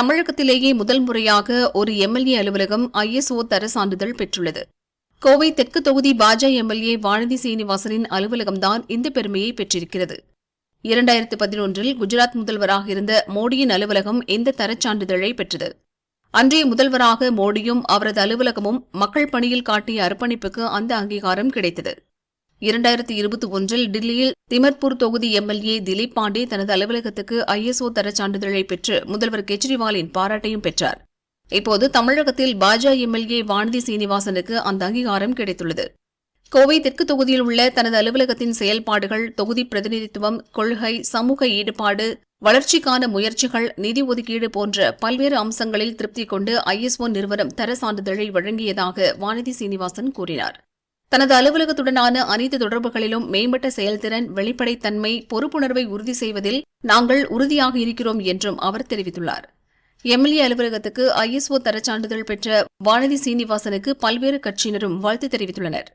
தமிழகத்திலேயே முதல் முறையாக ஒரு எம்எல்ஏ அலுவலகம் ஐஎஸ்ஓ தர சான்றிதழ் பெற்றுள்ளது. கோவை தெற்கு தொகுதி பாஜ எம்எல்ஏ வானதி சீனிவாசனின் அலுவலகம்தான் இந்த பெருமையை பெற்றிருக்கிறது. இரண்டாயிரத்து பதினொன்றில் குஜராத் முதல்வராக இருந்த மோடியின் அலுவலகம் இந்த தரச் சான்றிதழை பெற்றது. அன்றைய முதல்வராக மோடியும் அவரது அலுவலகமும் மக்கள் பணியில் காட்டிய அர்ப்பணிப்புக்கு அந்த அங்கீகாரம் கிடைத்தது. இரண்டாயிரத்தி இருபத்தி ஒன்றில் டில்லியில் திமர்பூர் தொகுதி எம்எல்ஏ திலீப் பாண்டே தனது அலுவலகத்துக்கு ஐஎஸ்ஓ தரச் சான்றிதழை பெற்று முதல்வர் கெஜ்ரிவாலின் பாராட்டையும் பெற்றார். இப்போது தமிழகத்தில் பாஜக எம்எல்ஏ வானதி சீனிவாசனுக்கு அந்த அங்கீகாரம் கிடைத்துள்ளது. கோவை தெற்கு தொகுதியில் உள்ள தனது அலுவலகத்தின் செயல்பாடுகள் தொகுதி பிரதிநிதித்துவம் கொள்கை சமூக ஈடுபாடு வளர்ச்சிக்கான முயற்சிகள் நிதி ஒதுக்கீடு போன்ற பல்வேறு அம்சங்களில் திருப்தி கொண்டு ஐஎஸ்ஓ நிறுவனம் தர சான்றிதழை வழங்கியதாக வானதி சீனிவாசன் கூறினார். தனது அலுவலகத்துடனான அனைத்து தொடர்புகளிலும் மேம்பட்ட செயல்திறன் வெளிப்படைத்தன்மை பொறுப்புணர்வை உறுதி செய்வதில் நாங்கள் உறுதியாக இருக்கிறோம் என்றும் அவர் தெரிவித்துள்ளார். எம்எல்ஏ அலுவலகத்துக்கு ஐஎஸ்ஓ தரச் சான்றிதழ் பெற்ற வானதி சீனிவாசனுக்கு பல்வேறு கட்சியினரும் வாழ்த்து தெரிவித்துள்ளனர்.